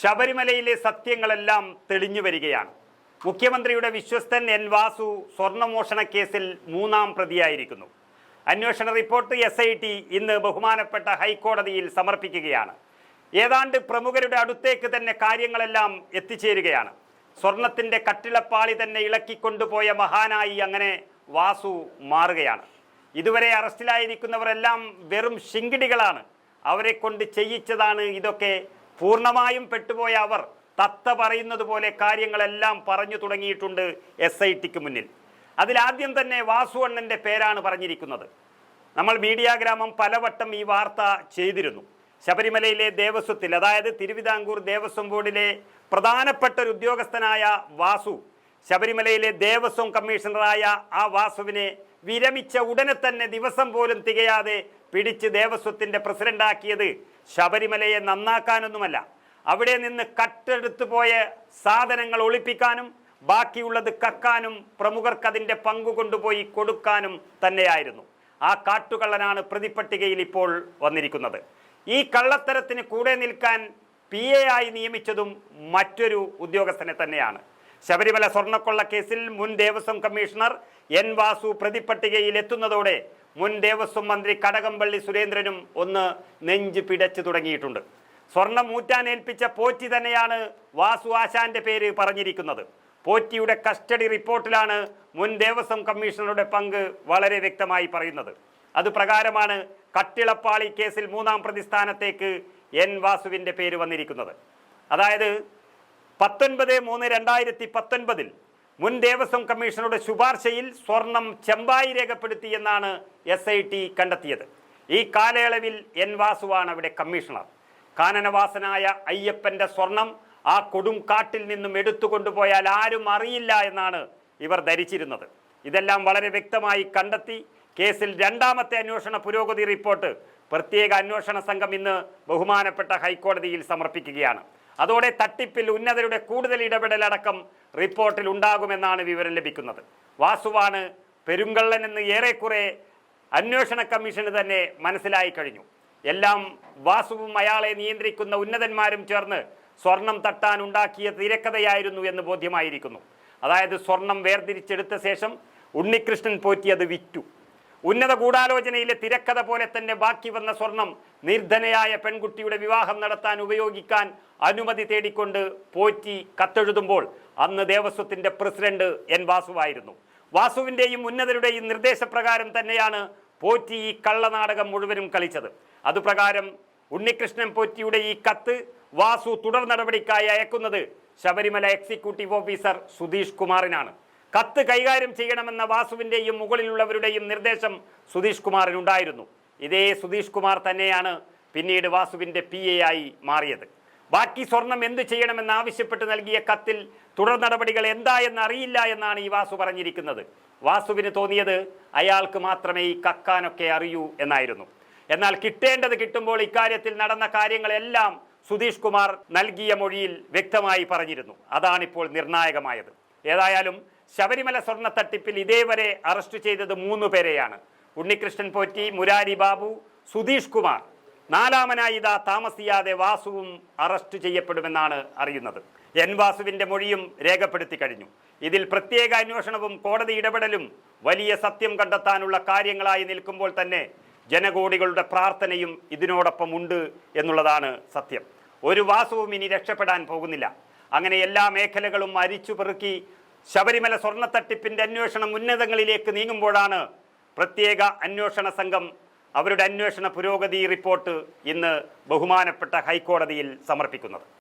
ശബരിമലയിലെ സത്യങ്ങളെല്ലാം തെളിഞ്ഞു വരികയാണ്. മുഖ്യമന്ത്രിയുടെ വിശ്വസ്തൻ എൻ വാസു സ്വർണമോഷണ കേസിൽ മൂന്നാം പ്രതിയായിരിക്കുന്നു. അന്വേഷണ റിപ്പോർട്ട് എസ് ഐ ടി ഇന്ന് ബഹുമാനപ്പെട്ട ഹൈക്കോടതിയിൽ സമർപ്പിക്കുകയാണ്. ഏതാണ്ട് പ്രമുഖരുടെ അടുത്തേക്ക് തന്നെ കാര്യങ്ങളെല്ലാം എത്തിച്ചേരുകയാണ്. സ്വർണത്തിന്റെ കട്ടിളപ്പാളി തന്നെ ഇളക്കിക്കൊണ്ടുപോയ മഹാനായി അങ്ങനെ വാസു മാറുകയാണ്. ഇതുവരെ അറസ്റ്റിലായിരിക്കുന്നവരെല്ലാം വെറും ശിങ്കിടികളാണ്. അവരെ കൊണ്ട് ചെയ്യിച്ചതാണ് ഇതൊക്കെ പൂർണമായും പെട്ടുപോയ അവർ തത്ത പറയുന്നത് പോലെ കാര്യങ്ങളെല്ലാം പറഞ്ഞു തുടങ്ങിയിട്ടുണ്ട് എസ് ഐ ടിക്ക് മുന്നിൽ. അതിലാദ്യം തന്നെ വാസു അണ്ണന്റെ പേരാണ് പറഞ്ഞിരിക്കുന്നത്. നമ്മൾ മീഡിയ ഗ്രാമം പലവട്ടം ഈ വാർത്ത ചെയ്തിരുന്നു. ശബരിമലയിലെ ദേവസ്വത്തിൽ അതായത് തിരുവിതാംകൂർ ദേവസ്വം ബോർഡിലെ പ്രധാനപ്പെട്ട ഒരു ഉദ്യോഗസ്ഥനായ വാസു ശബരിമലയിലെ ദേവസ്വം കമ്മീഷണറായ ആ വാസുവിനെ വിരമിച്ച ഉടനെ തന്നെ ദിവസം പോലും തികയാതെ പിടിച്ച് ദേവസ്വത്തിന്റെ പ്രസിഡന്റാക്കിയത് ശബരിമലയെ നന്നാക്കാനൊന്നുമല്ല. അവിടെ നിന്ന് കട്ടെടുത്തു പോയ സാധനങ്ങൾ ഒളിപ്പിക്കാനും ബാക്കിയുള്ളത് കക്കാനും പ്രമുഖർക്ക് അതിന്റെ പങ്കു കൊണ്ടുപോയി കൊടുക്കാനും തന്നെയായിരുന്നു. ആ കാട്ടുകള്ളനാണ് പ്രതിപട്ടികയിൽ ഇപ്പോൾ വന്നിരിക്കുന്നത്. ഈ കള്ളത്തരത്തിന് കൂടെ നിൽക്കാൻ പി ആയി നിയമിച്ചതും മറ്റൊരു ഉദ്യോഗസ്ഥനെ തന്നെയാണ്. ശബരിമല സ്വർണക്കൊള്ള കേസിൽ മുൻ ദേവസ്വം കമ്മീഷണർ എൻ വാസു പ്രതിപട്ടികയിൽ എത്തുന്നതോടെ മുൻ ദേവസ്വം മന്ത്രി കടകംപള്ളി സുരേന്ദ്രനും ഒന്ന് നെഞ്ച് പിടച്ചു തുടങ്ങിയിട്ടുണ്ട്. സ്വർണം ഊറ്റാനേൽപ്പിച്ച പോറ്റി തന്നെയാണ് വാസു ആശാന്റെ പേര് പറഞ്ഞിരിക്കുന്നത്. പോറ്റിയുടെ കസ്റ്റഡി റിപ്പോർട്ടിലാണ് മുൻ ദേവസ്വം കമ്മീഷണറുടെ പങ്ക് വളരെ വ്യക്തമായി പറയുന്നത്. അത് പ്രകാരമാണ് കട്ടിളപ്പാളി കേസിൽ മൂന്നാം പ്രതിസ്ഥാനത്തേക്ക് എൻ വാസുവിന്റെ പേര് വന്നിരിക്കുന്നത്. അതായത് പത്തൊൻപത് മൂന്ന് രണ്ടായിരത്തി പത്തൊൻപതിൽ മുൻ ദേവസ്വം കമ്മീഷണറുടെ ശുപാർശയിൽ സ്വർണം ചെമ്പായി രേഖപ്പെടുത്തി എന്നാണ് എസ് ഐ ടി കണ്ടെത്തിയത്. ഈ കാലയളവിൽ എൻ വാസുവാണ് അവിടെ കമ്മീഷണർ. കാനനവാസനായ അയ്യപ്പന്റെ സ്വർണം ആ കൊടും കാട്ടിൽ നിന്നും എടുത്തുകൊണ്ടുപോയാൽ ആരും അറിയില്ല എന്നാണ് ഇവർ ധരിച്ചിരുന്നത്. ഇതെല്ലാം വളരെ വ്യക്തമായി കണ്ടെത്തി കേസിൽ രണ്ടാമത്തെ അന്വേഷണ പുരോഗതി റിപ്പോർട്ട് പ്രത്യേക അന്വേഷണ സംഘം ഇന്ന് ബഹുമാനപ്പെട്ട ഹൈക്കോടതിയിൽ സമർപ്പിക്കുകയാണ്. അതോടെ തട്ടിപ്പിൽ ഉന്നതരുടെ കൂടുതൽ ഇടപെടലടക്കം റിപ്പോർട്ടിൽ ഉണ്ടാകുമെന്നാണ് വിവരം ലഭിക്കുന്നത്. വാസുവാണ് പെരുങ്കള്ളൻ എന്ന് ഏറെക്കുറെ അന്വേഷണ കമ്മീഷന് തന്നെ മനസ്സിലായി കഴിഞ്ഞു. എല്ലാം വാസുവും അയാളെ നിയന്ത്രിക്കുന്ന ഉന്നതന്മാരും ചേർന്ന് സ്വർണം തട്ടാൻ ഉണ്ടാക്കിയ തിരക്കഥയായിരുന്നു എന്ന് ബോധ്യമായിരിക്കുന്നു. അതായത് സ്വർണം വേർതിരിച്ചെടുത്ത ശേഷം ഉണ്ണികൃഷ്ണൻ പോറ്റി അത് വിറ്റു. ഉന്നത ഗൂഢാലോചനയിലെ തിരക്കഥ പോലെ തന്നെ ബാക്കി വന്ന സ്വർണം നിർധനയായ പെൺകുട്ടിയുടെ വിവാഹം നടത്താൻ ഉപയോഗിക്കാൻ അനുമതി തേടിക്കൊണ്ട് പോറ്റി കത്തെഴുതുമ്പോൾ അന്ന് ദേവസ്വത്തിന്റെ പ്രസിഡന്റ് എൻ വാസുവായിരുന്നു. വാസുവിന്റെയും ഉന്നതരുടെയും നിർദ്ദേശപ്രകാരം തന്നെയാണ് പോറ്റി ഈ കള്ളനാടകം മുഴുവനും കളിച്ചത്. അതുപ്രകാരം ഉണ്ണികൃഷ്ണൻ പോറ്റിയുടെ ഈ കത്ത് വാസു തുടർ നടപടിക്കായി അയക്കുന്നത് ശബരിമല എക്സിക്യൂട്ടീവ് ഓഫീസർ സുധീഷ് കുമാറിനാണ്. കത്ത് കൈകാര്യം ചെയ്യണമെന്ന വാസുവിന്റെയും മുകളിലുള്ളവരുടെയും നിർദ്ദേശം സുധീഷ് കുമാറിനുണ്ടായിരുന്നു ഇതേ സുധീഷ് കുമാർ തന്നെയാണ് പിന്നീട് വാസുവിന്റെ പി എ ആയി മാറിയത്. ബാക്കി സ്വർണം എന്ത് ചെയ്യണമെന്ന് ആവശ്യപ്പെട്ട് നൽകിയ കത്തിൽ തുടർ നടപടികൾ എന്താ എന്ന് അറിയില്ല എന്നാണ് ഈ വാസു പറഞ്ഞിരിക്കുന്നത്. വാസുവിന് തോന്നിയത് അയാൾക്ക് മാത്രമേ ഈ കക്കാനൊക്കെ അറിയൂ എന്നായിരുന്നു. എന്നാൽ കിട്ടേണ്ടത് കിട്ടുമ്പോൾ ഇക്കാര്യത്തിൽ നടന്ന കാര്യങ്ങളെല്ലാം സുധീഷ് കുമാർ നൽകിയ മൊഴിയിൽ വ്യക്തമായി പറഞ്ഞിരുന്നു. അതാണിപ്പോൾ നിർണായകമായത്. ഏതായാലും ശബരിമല സ്വർണ തട്ടിപ്പിൽ ഇതേവരെ അറസ്റ്റ് ചെയ്തത് മൂന്ന് പേരെയാണ്. ഉണ്ണികൃഷ്ണൻ പോറ്റി മുരാരി ബാബു സുധീഷ് കുമാർ. നാലാമനായി ഇതാ താമസിയാതെ വാസുവും അറസ്റ്റ് ചെയ്യപ്പെടുമെന്നാണ് അറിയുന്നത്. എൻ വാസുവിന്റെ മൊഴിയും രേഖപ്പെടുത്തി കഴിഞ്ഞു. ഇതിൽ പ്രത്യേക അന്വേഷണവും കോടതി ഇടപെടലും വലിയ സത്യം കണ്ടെത്താനുള്ള കാര്യങ്ങളായി നിൽക്കുമ്പോൾ തന്നെ ജനകോടികളുടെ പ്രാർത്ഥനയും ഇതിനോടൊപ്പം ഉണ്ട് എന്നുള്ളതാണ് സത്യം. ഒരു വാസുവും ഇനി രക്ഷപ്പെടാൻ പോകുന്നില്ല. അങ്ങനെ എല്ലാ മേഖലകളും അരിച്ചു പെറുക്കി ശബരിമല സ്വർണത്തട്ടിപ്പിന്റെ അന്വേഷണം ഉന്നതങ്ങളിലേക്ക് നീങ്ങുമ്പോഴാണ് പ്രത്യേക അന്വേഷണ സംഘം അവരുടെ അന്വേഷണ പുരോഗതി റിപ്പോർട്ട് ഇന്ന് ബഹുമാനപ്പെട്ട ഹൈക്കോടതിയിൽ സമർപ്പിക്കുന്നത്.